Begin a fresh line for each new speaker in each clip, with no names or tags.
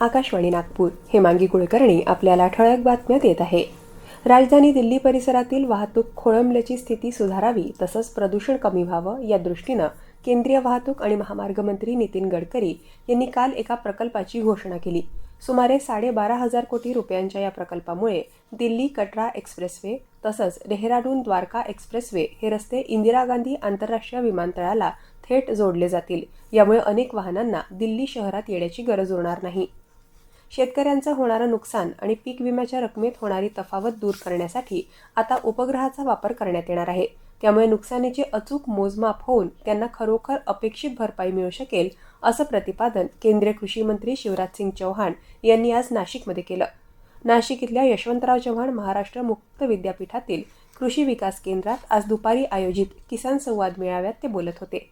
आकाशवाणी नागपूर. हेमांगी कुलकर्णी आपल्याला ठळक बातम्यात येत आहे. राजधानी दिल्ली परिसरातील वाहतूक खोळंबल्याची स्थिती सुधारावी तसंच प्रदूषण कमी व्हावं या दृष्टीनं केंद्रीय वाहतूक आणि महामार्ग मंत्री नितीन गडकरी यांनी काल एका प्रकल्पाची घोषणा केली. सुमारे साडेबारा हजार कोटी रुपयांच्या या प्रकल्पामुळे दिल्ली कटरा एक्सप्रेसवे तसंच डेहराडून द्वारका एक्सप्रेसवे हे रस्ते इंदिरा गांधी आंतरराष्ट्रीय विमानतळाला थेट जोडले जातील. यामुळे अनेक वाहनांना दिल्ली शहरात येण्याची गरज उरणार नाही. शेतकऱ्यांचं होणारं नुकसान आणि पीक विम्याच्या रकमेत होणारी तफावत दूर करण्यासाठी आता उपग्रहाचा वापर करण्यात येणार आहे. त्यामुळे नुकसानीचे अचूक मोजमाप होऊन त्यांना खरोखर अपेक्षित भरपाई मिळू शकेल असं प्रतिपादन केंद्रीय कृषी मंत्री शिवराज सिंग चौहान यांनी आज नाशिकमध्ये केलं. नाशिक इथल्या यशवंतराव चव्हाण महाराष्ट्र मुक्त विद्यापीठातील कृषी विकास केंद्रात आज दुपारी आयोजित किसान संवाद मेळाव्यात ते बोलत होते.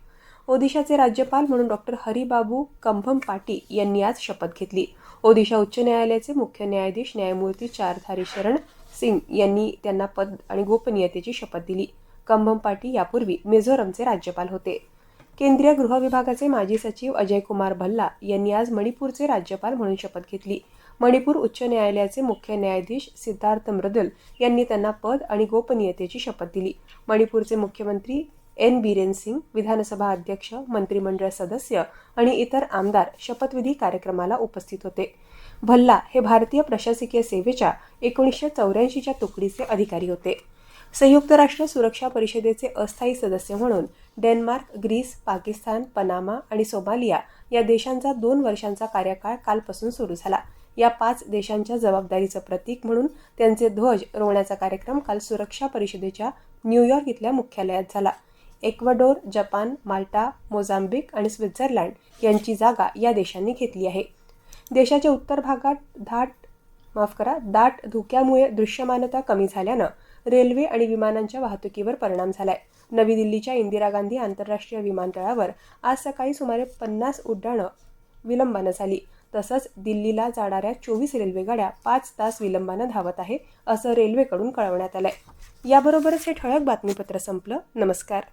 ओदिशाचे राज्यपाल म्हणून डॉक्टर हरिबाबू कंभम पाटी यांनी आज शपथ घेतली. ओदिशा उच्च न्यायालयाचे मुख्य न्यायाधीश न्यायमूर्ती चारधारी शरण सिंग यांनी त्यांना पद आणि गोपनीयतेची शपथ दिली. कंभम पाटी यापूर्वी मिझोरमचे राज्यपाल होते. केंद्रीय गृह विभागाचे माजी सचिव अजय कुमार भल्ला यांनी आज मणिपूरचे राज्यपाल म्हणून शपथ घेतली. मणिपूर उच्च न्यायालयाचे मुख्य न्यायाधीश सिद्धार्थ मृदुल यांनी त्यांना पद आणि गोपनीयतेची शपथ दिली. मणिपूरचे मुख्यमंत्री एन बिरेन सिंग विधानसभा अध्यक्ष मंत्रिमंडळ सदस्य आणि इतर आमदार शपथविधी कार्यक्रमाला उपस्थित होते. भल्ला हे भारतीय प्रशासकीय सेवेच्या एकोणीसशे चौऱ्याऐंशीच्या तुकडीचे अधिकारी होते. संयुक्त राष्ट्र सुरक्षा परिषदेचे अस्थायी सदस्य म्हणून डेन्मार्क ग्रीस पाकिस्तान पनामा आणि सोमालिया या देशांचा दोन वर्षांचा कार्यकाळ कालपासून सुरू झाला. या पाच देशांच्या जबाबदारीचं प्रतीक म्हणून त्यांचे ध्वज रोवण्याचा कार्यक्रम काल सुरक्षा परिषदेच्या न्यूयॉर्क इथल्या मुख्यालयात झाला. एक्वाडोर जपान माल्टा मोझांबिक आणि स्वित्झर्लंड यांची जागा या देशांनी घेतली आहे. देशाच्या उत्तर भागात धाट माफ करा दाट धुक्यामुळे दृश्यमानता कमी झाल्यानं रेल्वे आणि विमानांच्या वाहतुकीवर परिणाम झालाय. नवी दिल्लीच्या इंदिरा गांधी आंतरराष्ट्रीय विमानतळावर आज सकाळी सुमारे पन्नास उड्डाणं विलंबानं झाली. तसंच दिल्लीला जाणाऱ्या चोवीस रेल्वेगाड्या पाच तास विलंबानं धावत आहे असं रेल्वेकडून कळवण्यात आलंय. याबरोबरच हे ठळक बातमीपत्र संपलं. नमस्कार.